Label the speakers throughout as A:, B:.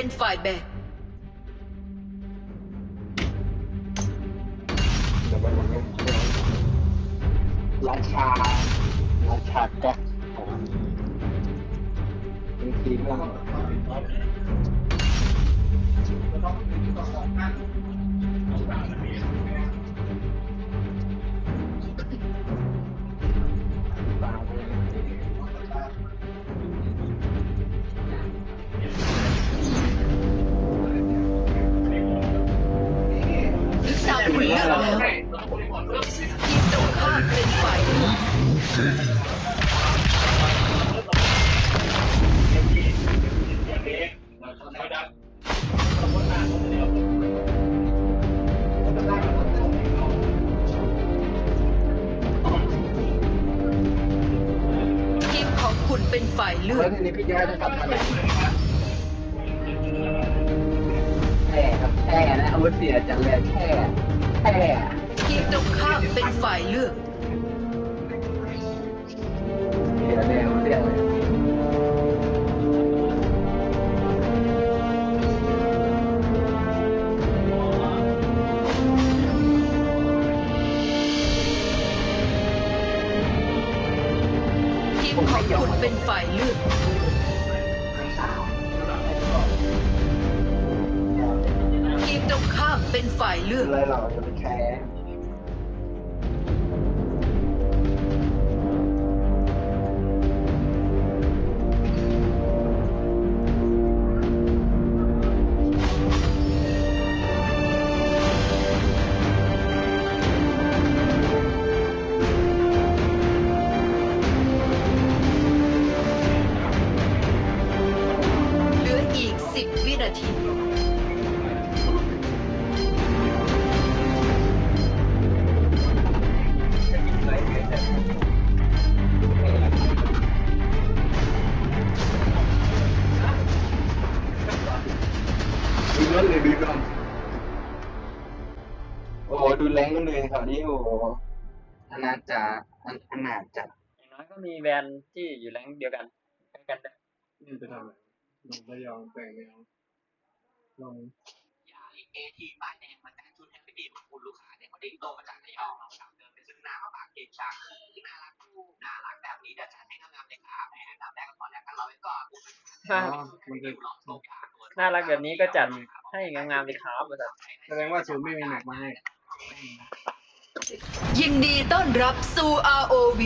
A: เป็นฝ่ายแบก
B: แต่ว่ามันไม่ราชา ราชาแก๊กดีทีมเรา
A: ลิซ่า คุณเลือกแล้วทีมตรงข้ามเป็นฝ่ายเลือกทีมของคุณเป็นฝ่ายเลือ
B: แล้
A: ก
B: วทีนี้พี่ย่าจะกลับมาไหนแค่ครับแค่นะอาวุธเสียจังเลยแค่ แค่
A: ทีมตรงข้ามเป็นฝ่ายเลือก
B: เสียแนวเรียกเลย
A: ทีมของคุณเป็นฝ่ายเลือก ทีมตรงข้ามเป็นฝ่ายเลือก
B: เลยเราจะ แคร์
A: เหลืออีก 10 วินาที
B: โอ้โหดูแรงกันเลยครับนี่โอ้โหอนาจาอนาจจัด
C: อย่างน้อยก็มีแวนที่อยู่แรงเดียวกันใกล้กันได้
D: นี่จะทำอะไรลงระยองแต่งแนวลง
E: เอทีป้ายแดงมาจากชุดแฮปปี้ดีของคุณลูกค้าเนี่ยเขาได้โตมาจากระยองเราสามเดินไปซึ่งหน้ามาปากเกจฉากคือน่ารักคู่น่ารักแบบนี้เดี๋ยวจัดให้งามๆเลยครับแหมอันดับแรกก็ขอแลกกันเราไว้ก่อน
C: ถ้า
D: อ๋อมันจะ
E: หลอกโลกยาตัว
C: น่ารักแบบนี้ก็จัดให้งามๆเลยครับบริษัท
D: แสดงว่าศูนย์ไม่มีแม็กมาให้
A: ยินดีต้อนรับสู่ ROV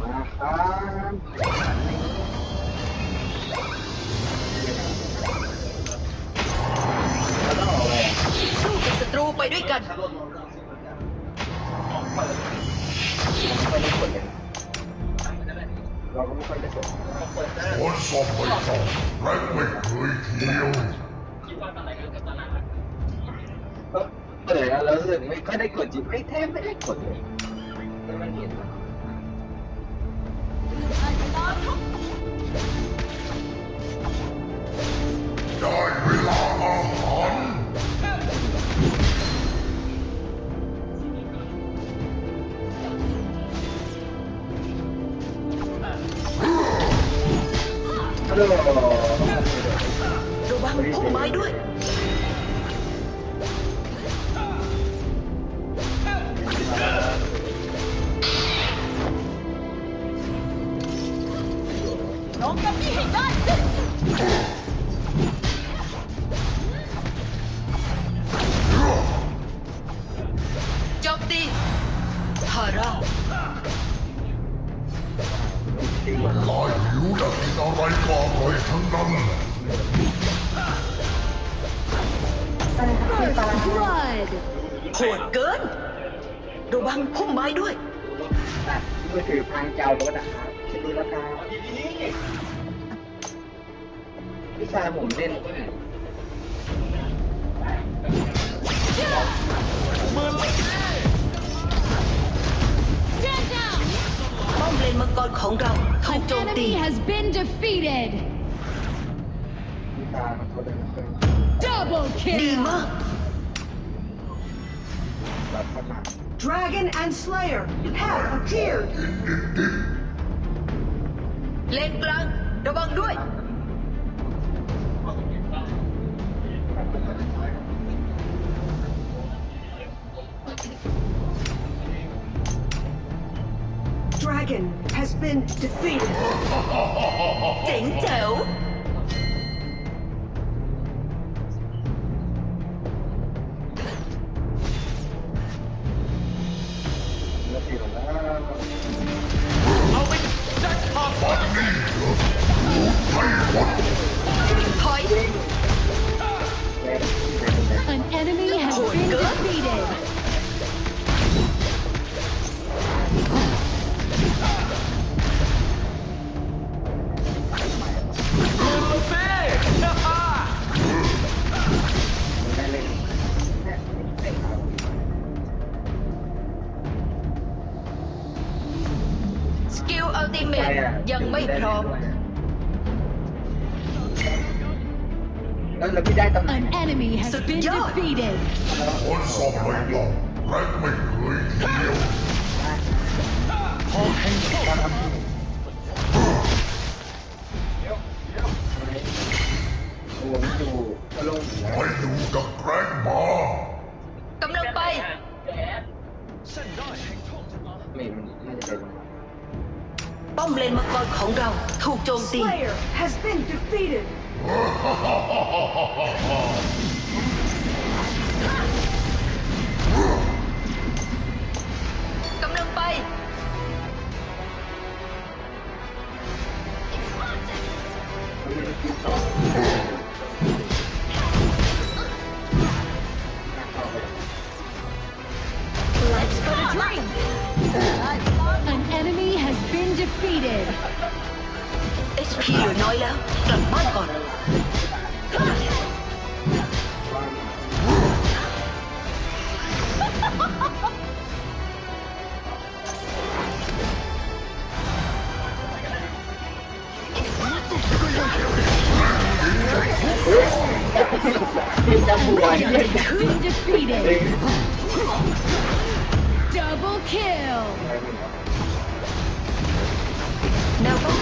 B: มาครับแล้วต้องออกเลย
A: สู้กับศัตรูไปด้วยกัน
B: ไม่ได้กดเลย เราก็ไม่ค่อยได้กด
F: คนสอบไม่สอบและไม่เคยเที่ยว
B: ก็เปิดแล้วแล้วรู้สึกไม่ค่อยได้กดจริงไม่แทบไม่ได้กดเลยมันเห็น
F: ได้เวลาอาหาร
A: ระวังพุ่มไม้ด้วย โหดเกิน ระวังพุ่มไม้ด้วย
B: มือถือพังเจ้ารถอะคิดดูราคาพี่ชายผมเล่น
G: Stand down.
A: ป้อมเลนมังกรของเราถูก
G: An
A: โจมตี
G: enemy has been defeated.
B: พี่ตาเขาเดินเคย
G: Double
A: ดี
G: kill.
A: มาก
B: แบบขนาด
H: Dragon and Slayer have appeared.
A: Lên Blanc, đồ bằng đuôi.
B: Dragon
H: has been defeated.
B: Ding dong. tim mình
A: dần mới rồi
G: An enemy has been defeated.
B: Quân sọp mệnh lọc, rách
A: mình người nhiều. Khó khăn quá lắm. Mấy đủ đặc rách mà. ม
F: เล
B: น
A: มังกรของเราถูกโจมตี
H: Slayer has been defeated.
A: กำลังไป
G: Let's
A: HP เหลือน้อยแล้ว กลับบ้านก่อน
B: จะบ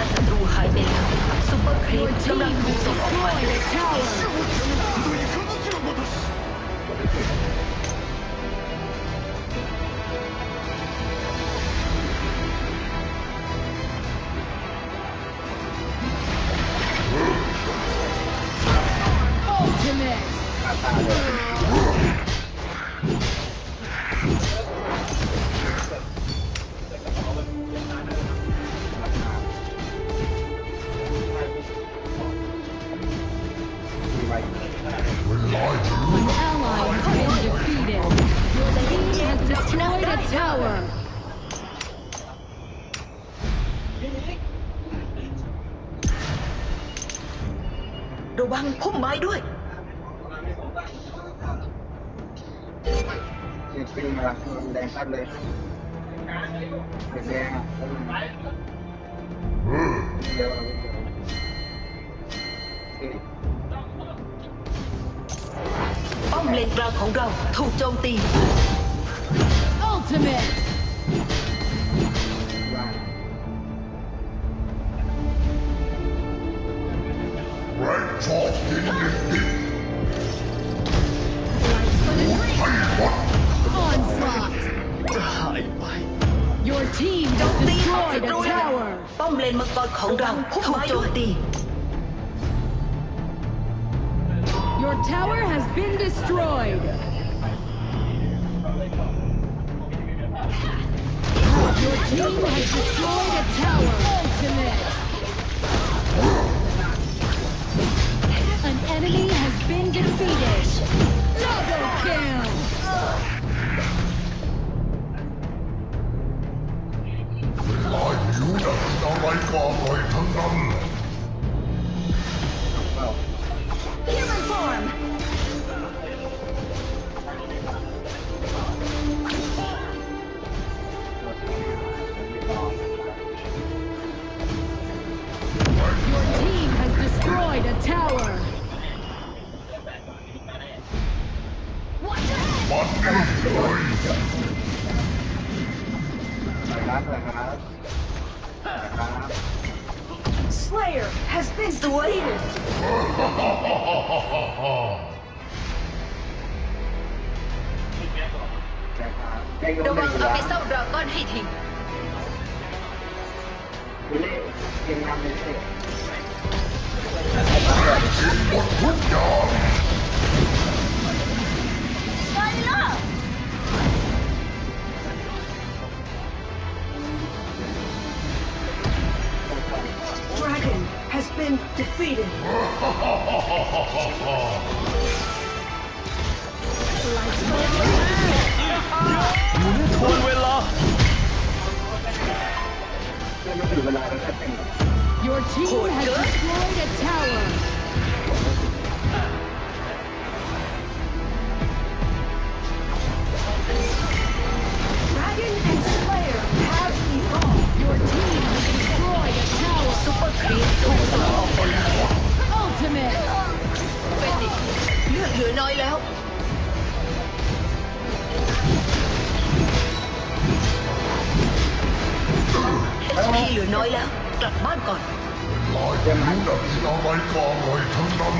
A: แนวป้องกันศัตรูหายไปแล้วซุปเปอร์ครี
G: ม
A: กำลังถูกส่งออกไป
G: An ally has been defeated. Your team has destroyed a tower.
A: Đồ băng không
B: mái đuôi. Thì pin là đèn tắt lên. Đèn đen. Ừ. เลยเด็กแดงอ่ะ
F: เออ
B: เดี๋ยว
A: ป้อมเลนกลางของเราถูกโจมตี
G: Ultimate.
B: ว่า
F: แร็กชอบกินดิบดิบ
G: Let's go to drink.
F: ให้วัด
G: Onslaught. Your team
A: โจ
G: has
A: มตีออกศั
G: destroyed
A: ตรู
G: a tower.
A: ป้อมเลนมังกรของเราถูกโจมตี
G: Your tower has been destroyed. Your team has destroyed a tower. Ultimate. An enemy has been defeated. Double kill.
F: เวลาหิวนะกินอะไรก็อร่อยทั้งนั้น later. Đồ
B: bóng ở phía sau đó con hay thỉnh. Một
H: quyết đòn. been defeated.
G: Lights for a drink.
B: เพื่อนไม่ถึงเวลาแล้วจะเป็น
G: Your team has destroyed a tower.
A: เลือดเหลือน้อยแล้ว HP เหลือน้อยแล้ว กลับบ้านก่อน
F: ลายรู้นะกินอะไรก็อร่อยทั้งนั้น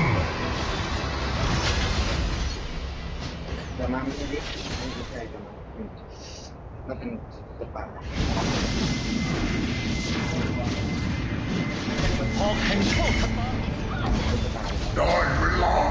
B: จะมาไม่ได้ไม่ใช่จะมามันเป็นสปา
F: ได้เวลาอาหา
A: ระ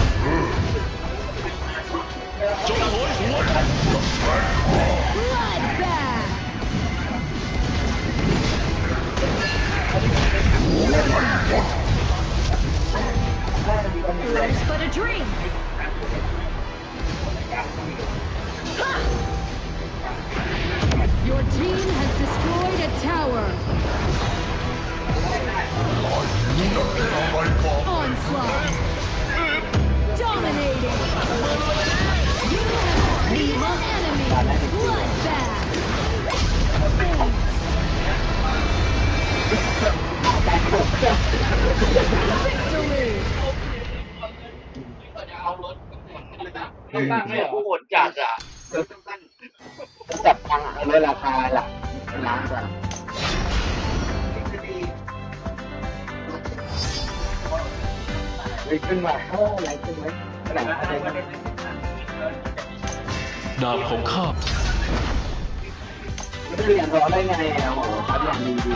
B: Jonah Boys, what?
G: Bloodbath! Life's but a dream. Ha! Your team has destroyed a tower. Onslaught. Dominating.
C: ตั้งไม่เหรอโหดจัดอะ
B: เราต้องตั้งจับตังเอาไว้ราคาหลักล้านกว่าขึ้นมาเท่าไรขึ้นไหมขนาดอะไร
I: ดาบของข้า
B: ไม่เรียนรอได้ไงอะโอ้โหครับอย่างดีดี